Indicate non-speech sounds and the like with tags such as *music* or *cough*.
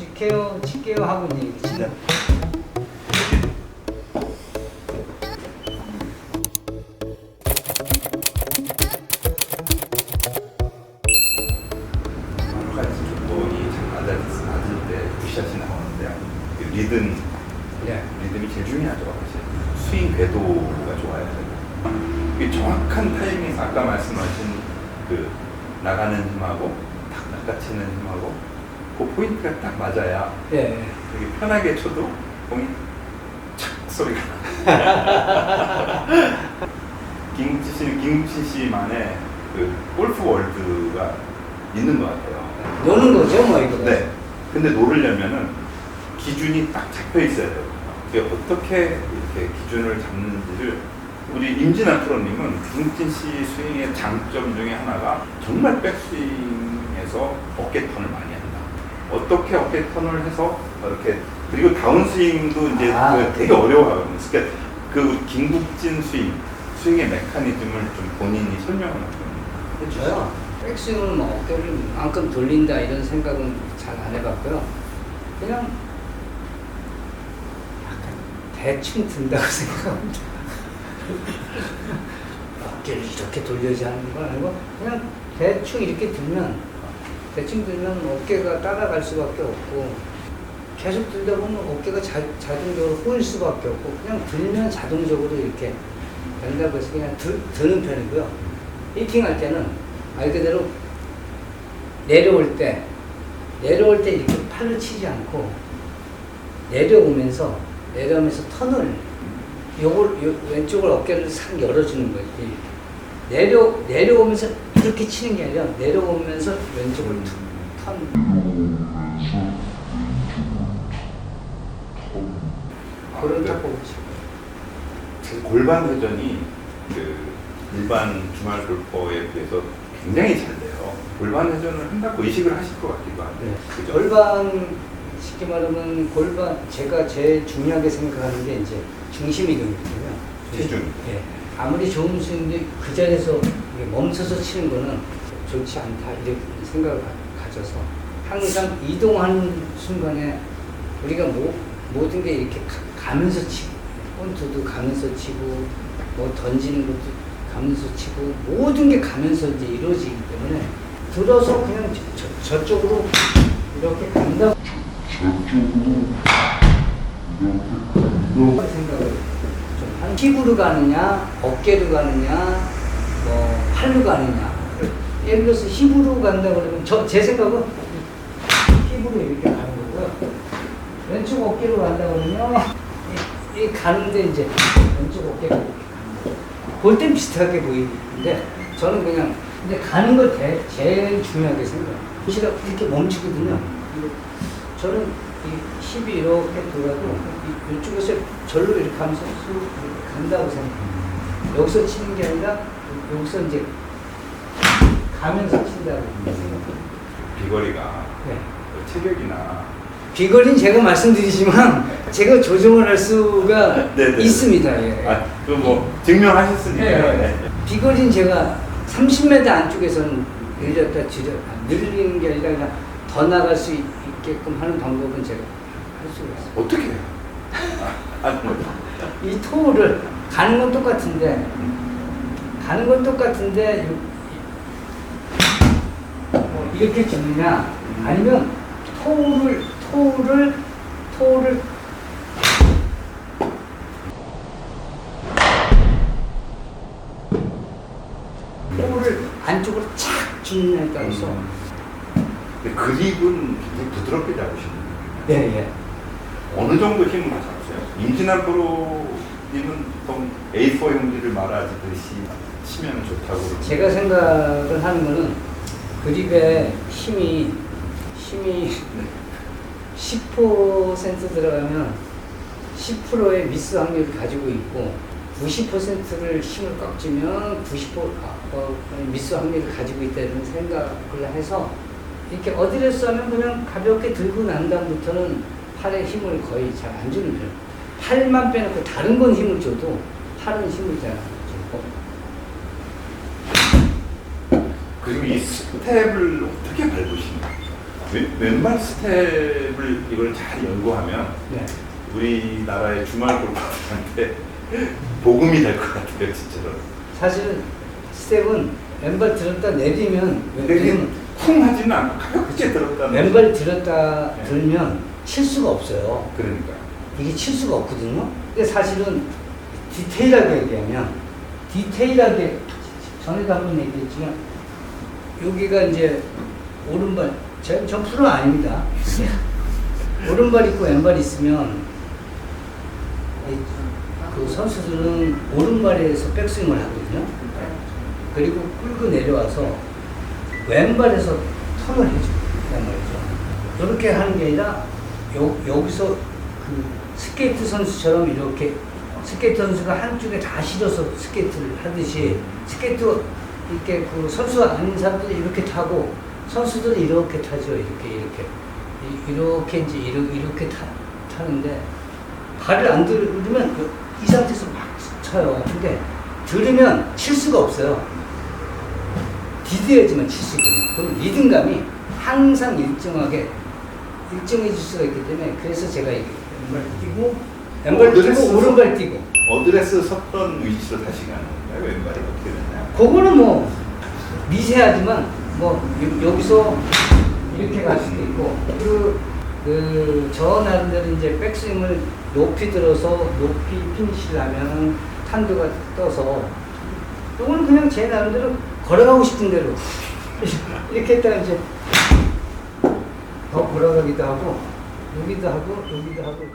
칠게요, 칠게요 하고 이제 이렇게 치는 네. 여러 가지 조건이 잘 맞아 맞을 때 굿샷이 나오는데요. 그 리듬 네. 리듬이 제일 중요하죠 사실. 스윙 궤도가 좋아야 돼요. 이 정확한 타이밍 아까 말씀하신 그 나가는 힘하고 탁 낚아치는 힘하고 그 포인트가 딱 맞아야 예. 되게 편하게 쳐도 공이 착 소리가 나. 김국진 씨는 김국진 씨만의 그 골프 월드가 있는 것 같아요. 노는 거죠, 뭐 이거. 네. 근데 노르려면은 기준이 딱 잡혀 있어야 돼요. 이게 어떻게 이렇게 기준을 잡는지를 우리 임진아 프로님은 김국진 씨 스윙의 장점 중에 하나가 정말 백스윙에서 어깨 턴을 많이. 어떻게 어깨 턴을 해서 이렇게 그리고 다운스윙도 이제 아. 그 되게 어려워하거든요. 그러니까 그 김국진 스윙, 스윙의 메커니즘을 좀 본인이 설명을 좀 해주세요. 백스윙은 뭐 어깨를 만큼 돌린다 이런 생각은 잘 안 해봤고요. 그냥 약간 대충 든다고 *laughs* 생각합니다. 어깨를 이렇게 돌려지 하는 건 아니고 그냥 대충 이렇게 들면 대충 들면 어깨가 따라갈 수밖에 없고 계속 들다 보면 어깨가 자, 자동적으로 꼬일 수밖에 없고 그냥 들면 자동적으로 이렇게 된다고 해서 그냥 드, 드는 편이고요. 히팅할 때는 말 그대로 내려올 때 내려올 때 이렇게 팔로 치지 않고 내려오면서 내려오면서 턴을 요걸 요, 왼쪽을 어깨를 싹 열어주는. 이렇게. 내려 내려오면서 이렇게 치는 게 아니라 내려오면서 왼쪽을 툭 턴. 그런 딱 보고 치고. 제 골반 회전이 그 일반 주말 골퍼에 비해서 굉장히 잘 돼요. 골반 회전을 한다고 의식을 하실 것 같기도 한데. 네. 그죠? 골반 쉽게 말하면 골반 제가 제일 중요하게 생각하는 게 이제 중심 이동이거든요. 체중. 예. 아무리 좋은 스윙도 그 자리에서 멈춰서 치는 거는 좋지 않다 이렇게 생각을 가- 가져서. 항상 이동하는 순간에 우리가 뭐, 모든 게 이렇게 가, 면서 치고 본투도 가면서 치고 뭐 던지는 것도 가면서 치고 모든 게 가면서 이제 이루어지기 때문에 들어서 그냥 저, 저, 저쪽으로 이렇게 간다 생각을 힙으로 가느냐, 어깨로 가느냐, 뭐 팔로 가느냐. 예를 들어서 힙으로 간다 그러면 저 제 생각은 힙으로 이렇게 가는 거고요. 왼쪽 어깨로 간다 그러면 이, 이 가는데 이제 왼쪽 어깨가 이렇게 가는 거예요. 볼땐 비슷하게 보이는데 저는 그냥 근데 가는 걸 대- 제일 중요하게 생각해요. 시가 이렇게 멈추거든요. 저는 이 힙이 이렇게 돌아도 이- 이쪽에서 절로 이렇게 하면서 쑥 간다고 생각해요. 여기서 치는 게 아니라 여기서 이제 가면서 친다고 생각해요. 비거리가 네. 그 체격이나 비거리는 제가 말씀드리지만 *laughs* 제가 조정을 할 수가 네, 네. 있습니다. 예. 아, 그뭐 증명하셨으니까. 네, 네. 네. 비거리는 제가 30m 안쪽에서는 늘렸다 줄여 늘리는 게 아니라 그냥 더 나갈 수 있, 게끔 하는 방법은 제가 할 수가 있어요. 어떻게 해요? 아, 아, 뭐. 이 토를 가는 건 똑같은데 가는 건 똑같은데 요- 뭐 이렇게 주느냐 아니면 토를 토를 토를 토를 안쪽으로 착 주느냐에 따라서 그립은 굉장히 부드럽게 잡으시는 거예요. 네, 예. 어느 정도 힘을 잡으세요? 임진환 프로님은 보통 A4 용지를 말아주듯이 치면 좋다고 제가 생각을 하는 거는 그립의 힘이 힘이 10% 들어가면 10%의 미스 확률을 가지고 있고 90%를 힘을 꽉 쥐면 90% 아, 어, 미스 확률을 가지고 있다는 생각을 해서 이렇게 어디를 쏘면 그냥 가볍게 들고 난 다음부터는 팔에 힘을 거의 잘 안 주는 편. 팔만 빼놓고 다른 건 힘을 줘도 팔은 힘을 잘 안 주고 그리고 이 스텝을 어떻게 밟으시나요? 왼- 왼발 스텝을 이걸 잘 연구하면 네. 우리나라의 주말 골퍼들한테 *laughs* 복음이 될 것 같아요, 진짜로. 사실은 스텝은 왼발 들었다 내리면 이게 쿵 하지는 않고 가볍게 들었다는 왼발 들었다 네. 들면 칠 수가 없어요. 그러니까. 이게 칠 수가 없거든요. 근데 사실은 디테일하게 얘기하면 디테일하게 전에도 한번 얘기했지만 여기가 이제 오른발 제- 전 프로 아닙니다. *laughs* 오른발 있고 왼발 있으면 이- 그 선수들은 오른발에서 백스윙을 하거든요. 그리고 끌고 내려와서 왼발에서 턴을 해줘요. 말이죠. 이렇게 하는 게 아니라 요, 여기서 그 스케이트 선수처럼 이렇게 스케이트 선수가 한쪽에 다 실어서 스케이트를 하듯이 스케이트 이렇게 그 선수 아닌 사람들이 이렇게 타고 선수들이 이렇게 타죠. 이렇게 이렇게 이- 이렇게 이제 이렇게, 이렇게 타, 타는데 발을 안 들으면 그- 이 상태에서 막 쳐요. 근데 들으면 칠 수가 없어요. 수 있거든요. 그럼 리듬감이 항상 일정하게 일정해질 수가 있기 때문에 그래서 제가 왼발 뛰고 왼발 뛰고 오른발 뛰고 어드레스 섰던 위치로 다시 가는 거예요? 왼발이 어떻게 되냐? 그거는 뭐 미세하지만 뭐 여- 여기서 이렇게 갈 수도 있고 그저 나름대로 이제 백스윙을 높이 들어서 높이 피니시를 하면 탄도가 떠서 이거는 그냥 제 나름대로 걸어가고 싶은 대로. 이렇게 했다가 이제 더 걸어가기도 하고 여기도 하고 여기도 하고